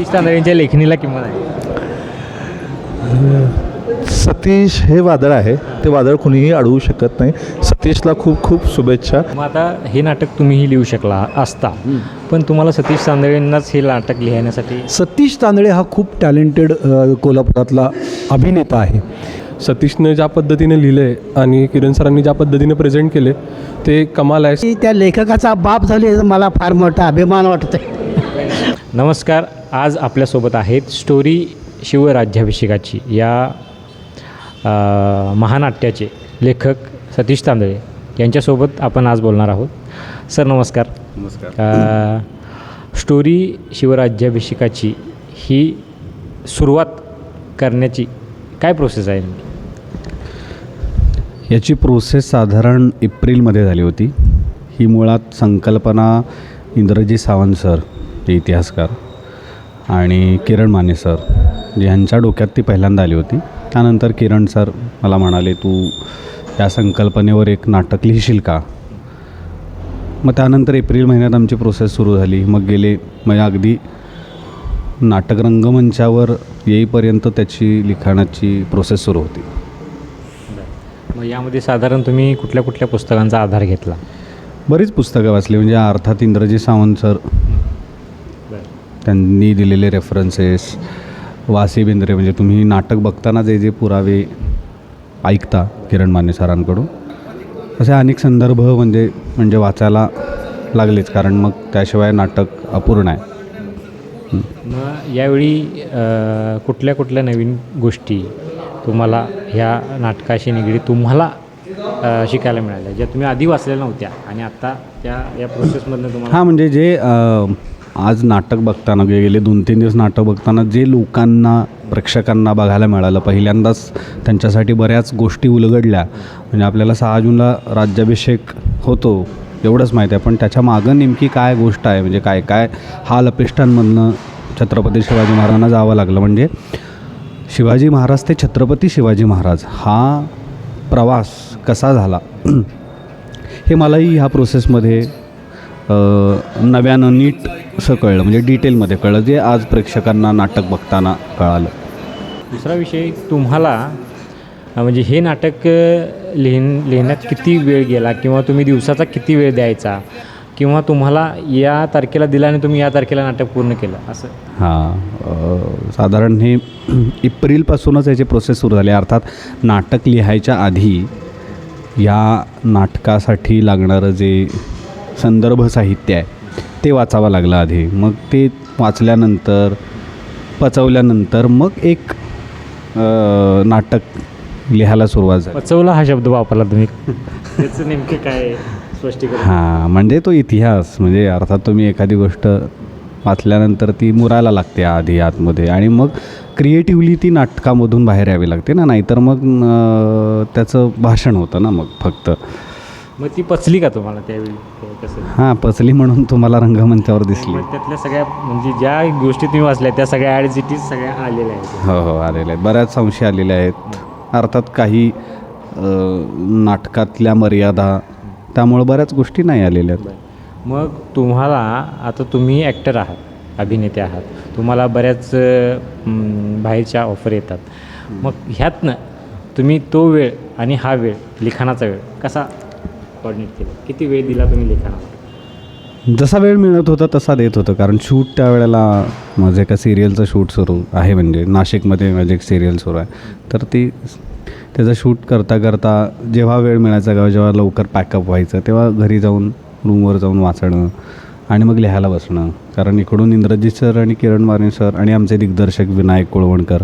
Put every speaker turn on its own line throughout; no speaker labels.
सतीश तांदळेंच्या लेखणीला किंमत आहे?
सतीश हे वादळ आहे. ते वादळ कुणीही अडवू शकत नाही. सतीशला खूप खूप शुभेच्छा.
मग आता हे नाटक तुम्हीही लिहू शकला असता. पण तुम्हाला सतीश तांदळेंनाच हे नाटक लिहिण्यासाठी
सतीश तांदळे हा खूप टॅलेंटेड कोल्हापुरातला अभिनेता आहे.
सतीशने ज्या पद्धतीने लिहिले आणि किरण सरांनी ज्या पद्धतीने प्रेझेंट केले ते कमाल आहे.
की त्या लेखकाचा बाप झाले मला फार मोठा अभिमान वाटतोय.
नमस्कार. आज आपल्यासोबत आहेत स्टोरी शिवराज्याभिषेकाची या महानाट्याचे लेखक सतीश तांदळे. यांच्यासोबत आपण आज बोलणार आहोत. सर नमस्कार. नमस्कार. स्टोरी शिवराज्याभिषेकाची ही सुरुवात करण्याची काय प्रोसेस आहे?
याची प्रोसेस साधारण एप्रिलमध्ये झाली होती. ही मुळात संकल्पना इंद्रजी सावंत सर हे इतिहासकार आणि किरण माने सर यांच्या डोक्यात ती पहिल्यांदा आली होती. त्यानंतर किरण सर मला म्हणाले तू या संकल्पनेवर एक नाटक लिहिशील का? मग त्यानंतर एप्रिल महिन्यात आमची प्रोसेस सुरू झाली. मग गेले म्हणजे अगदी नाटक रंगमंचावर येईपर्यंत त्याची लिखाणाची प्रोसेस सुरू होती.
मग यामध्ये साधारण तुम्ही कुठल्या कुठल्या पुस्तकांचा आधार घेतला?
बरीच पुस्तकं वाचली. म्हणजे अर्थात इंद्रजी सावंत सर त्यांनी दिलेले रेफरन्सेस वासी बेंद्रे म्हणजे तुम्ही नाटक बघताना जे जे पुरावे ऐकता किरण माने सरांकडून असे अनेक संदर्भ म्हणजे म्हणजे वाचायला लागलेच. कारण मग त्याशिवाय नाटक अपूर्ण आहे.
मग यावेळी कुठल्या कुठल्या नवीन गोष्टी तुम्हाला ह्या नाटकाशी निगडीत तुम्हाला शिकायला मिळाल्या ज्या तुम्ही आधी वाचलेल्या नव्हत्या आणि आत्ता त्या या प्रोसेसमधनं तुम्हाला
हां म्हणजे जे आज नाटक बघताना गे- गेले दोन तीन दिवस नाटक बघताना जे लोकांना प्रेक्षकांना बघायला मिळालं पहिल्यांदाच त्यांच्यासाठी बऱ्याच गोष्टी उलगडल्या. म्हणजे आपल्याला सहा जूनला राज्याभिषेक होतो एवढंच माहीत आहे. पण त्याच्या मागं नेमकी काय गोष्ट आहे? म्हणजे काय काय? हाल अपेष्टांमधनं छत्रपती शिवाजी महाराजांना जावं लागलं. म्हणजे शिवाजी महाराज ते छत्रपती शिवाजी महाराज हा प्रवास कसा झाला? हे मलाही ह्या प्रोसेसमध्ये नव्यानं नीट असं कळलं म्हणजे डिटेलमध्ये कळलं जे आज प्रेक्षकांना नाटक बघताना कळालं.
दुसरा विषय तुम्हाला म्हणजे हे नाटक लिहिण लिहिण्यात किती वेळ गेला किंवा तुम्ही दिवसाचा किती वेळ द्यायचा किंवा तुम्हाला या तारखेला दिला आणि तुम्ही या तारखेला नाटक पूर्ण केलं असं?
हां साधारण हे एप्रिलपासूनच याची प्रोसेस सुरू झाली. अर्थात नाटक लिहायच्या आधी या नाटकासाठी लागणारं जे संदर्भ साहित्य आहे ते वाचावं लागलं आधी. मग ते वाचल्यानंतर पचवल्यानंतर मग एक नाटक लिहायला सुरुवात झाली.
पचवला हा शब्द वापरला तुम्ही. त्याचं नेमकं काय स्पष्टीकरण?
हां म्हणजे तो इतिहास म्हणजे अर्थात तुम्ही एखादी गोष्ट वाचल्यानंतर ती मुरायला लागते आधी आतमध्ये. आणि मग क्रिएटिव्हली ती नाटकामधून बाहेर यावी लागते ना नाहीतर मग त्याचं भाषण होतं ना मग फक्त.
मग ती पचली का तुम्हाला त्यावेळी? काय कसं?
हां पचली म्हणून तुम्हाला रंगमंचावर दिसली.
मग त्यातल्या सगळ्या म्हणजे ज्या गोष्टी तुम्ही वाचल्या त्या सगळ्या ॲड इट इज सगळ्या आलेल्या आहेत.
हो हो आलेले आहेत. बऱ्याच अंशी आलेल्या आहेत. अर्थात काही अं, नाटकातल्या मर्यादा त्यामुळं बऱ्याच गोष्टी नाही आलेल्या आहेत.
मग तुम्हाला आता तुम्ही ॲक्टर आहात अभिनेते आहात. तुम्हाला बऱ्याच अं, बाहेरच्या ऑफर येतात. मग ह्यातनं तुम्ही तो वेळ आणि हा वेळ लिखाणाचा वेळ कसा कॉर्डिनेट केलं. किती वेळ दिला तुम्ही लिखाणाला
जसा वेळ मिळत होता तसा देत होतं कारण शूट त्यावेळेला माझं एका सिरियलचं शूट सुरू आहे म्हणजे नाशिकमध्ये माझे एक सिरियल सुरू आहे. तर ती त्याचं शूट करता करता जेव्हा वेळ मिळायचा किंवा जेव्हा लवकर पॅकअप व्हायचं तेव्हा घरी जाऊन रूमवर जाऊन वाचणं आणि मग लिहायला बसणं. कारण इकडून इंद्रजित सर आणि किरण माने सर आणि आमचे दिग्दर्शक विनायक कुळवणकर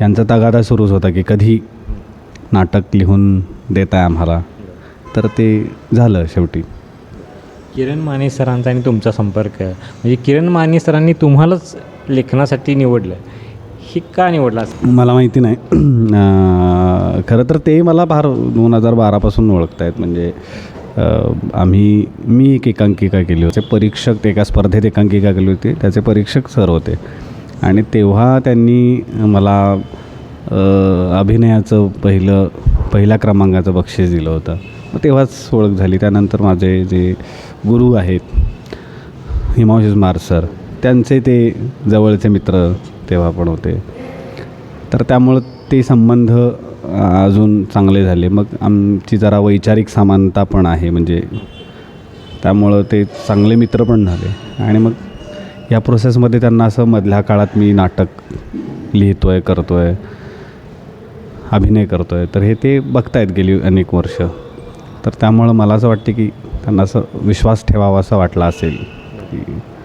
यांचा तगादा सुरूच होता की कधी नाटक लिहून देत आहे आम्हाला. तर ते झालं शेवटी.
किरण माने सरांचा आणि तुमचा संपर्क. म्हणजे किरण माने सरांनी तुम्हालाच लेखनासाठी निवडलं. हे का निवडलं
मला माहिती नाही. खरं तर ते मला फार दोन हजार बारापासून ओळखत आहेत म्हणजे आम्ही मी एक एकांकिका केली होती. परीक्षक एका स्पर्धेत एकांकिका केली होती. त्याचे परीक्षक सर होते. आणि तेव्हा त्यांनी मला अभिनयाचं पहिलं पहिल्या क्रमांकाचं बक्षीस दिलं होतं. तेव्हाच ओळख झाली. त्यानंतर माझे जे गुरु आहेत हिमांशु मार सर त्यांचे ते जवळचे मित्र तेव्हा पण होते. तर त्यामुळं ते संबंध अजून चांगले झाले. मग आमची जरा वैचारिक समानता पण आहे म्हणजे त्यामुळं ते चांगले मित्र पण झाले. आणि मग या प्रोसेसमध्ये त्यांना असं मधल्या काळात मी नाटक लिहितो आहे करतो आहे अभिनय करतो आहे तर हे ते बघतायत गेली अनेक वर्ष. तर त्यामुळं मला असं वाटते की त्यांना असं विश्वास ठेवावा असं वाटला असेल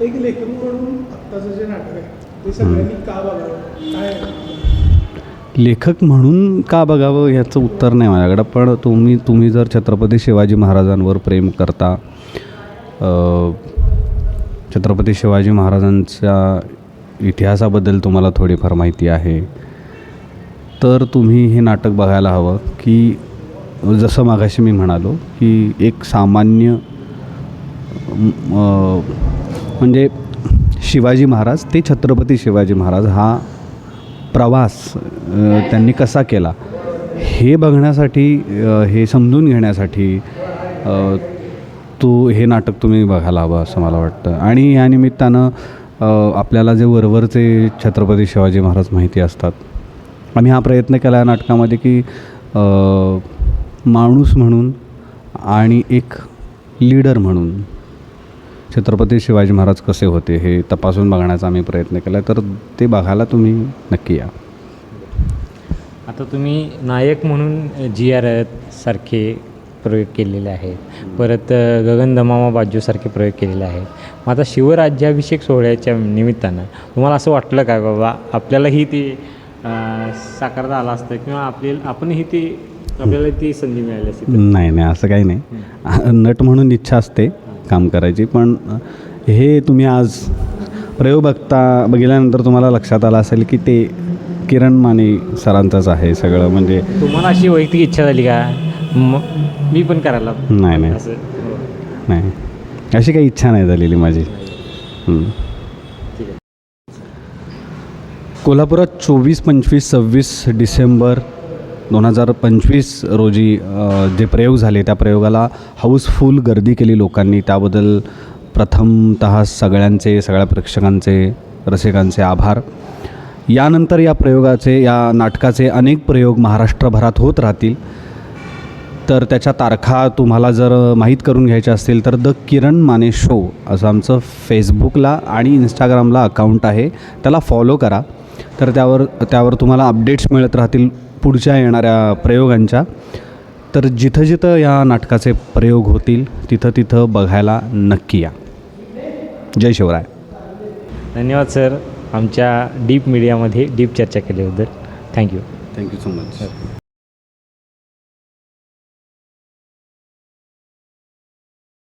एक लेखक म्हणून आत्ताचं जे नाटक आहे ते सगळ्यांनी का बघावं? काय?
लेखक म्हणून का बघावं ह्याचं उत्तर नाही माझ्याकडं पण तुम्ही तुम्ही जर छत्रपती शिवाजी महाराजांवर प्रेम करता छत्रपती शिवाजी महाराजांच्या इतिहासाबद्दल तुम्हाला थोडीफार माहिती आहे तर तुम्ही हे नाटक बघायला हवं की जसं मागाशी मी म्हणालो की एक सामान्य म्हणजे शिवाजी महाराज ते छत्रपती शिवाजी महाराज हा प्रवास त्यांनी कसा केला हे बघण्यासाठी हे समजून घेण्यासाठी तो हे नाटक तुम्ही बघायला हवं असं मला वाटतं. आणि या निमित्तानं आपल्याला जे वरवरचे छत्रपती शिवाजी महाराज माहिती असतात आम्ही हा प्रयत्न केला या नाटकामध्ये की माणूस म्हणून आणि एक लीडर म्हणून. छत्रपती शिवाजी महाराज कसे होते हे तपासून बघण्याचा आम्ही प्रयत्न केला तर ते बघायला तुम्ही नक्की या.
आता तुम्ही नायक म्हणून जी आर सारखे प्रयोग केलेले आहेत. परत गगन दमामा बाजूसारखे प्रयोग केलेले आहेत. मग आता शिवराज्याभिषेक सोहळ्याच्या निमित्तानं तुम्हाला असं वाटलं का बाबा आपल्यालाही ते साकारता आलं असतं किंवा आपली आपणही ते आपल्याला ती संधी मिळाली?
नाही नाही असं काही नाही. नट म्हणून इच्छा असते काम करायची पण हे तुम्ही आज प्रयोग बघता बघितल्यानंतर तुम्हाला लक्षात आलं असेल की ते किरण माने सरांचंच आहे सगळं म्हणजे
तुम्हाला अशी वैयक्तिक इच्छा झाली का? म मी पण करायला
नाही नाही.
असं.
नाही. अशी काही इच्छा नाही झालेली माझी. कोल्हापुरात चोवीस पंचवीस सव्वीस डिसेंबर दोन हजार पंचवीस रोजी जे प्रयोग झाले त्या प्रयोगाला हाऊसफुल गर्दी केली लोकांनी. त्याबद्दल प्रथमत सगळ्यांचे सगळ्या प्रेक्षकांचे रसिकांचे आभार. यानंतर या प्रयोगाचे या नाटकाचे अनेक प्रयोग महाराष्ट्रभरात होत राहतील. तर त्याच्या तारखा तुम्हाला जर माहीत करून घ्यायच्या असतील तर द किरण माने शो असं आमचं फेसबुकला आणि इंस्टाग्रामला अकाउंट आहे. त्याला फॉलो करा. तर त्यावर त्यावर तुम्हाला अपडेट्स मिळत राहतील. पुढच्या येणाऱ्या प्रयोगांच्या. तर जिथं जिथं या नाटकाचे प्रयोग होतील तिथं तिथं बघायला नक्की या. जय शिवराय.
धन्यवाद सर. आमच्या डीप मीडियामध्ये डीप चर्चा केल्याबद्दल. Thank you.
Thank you so much.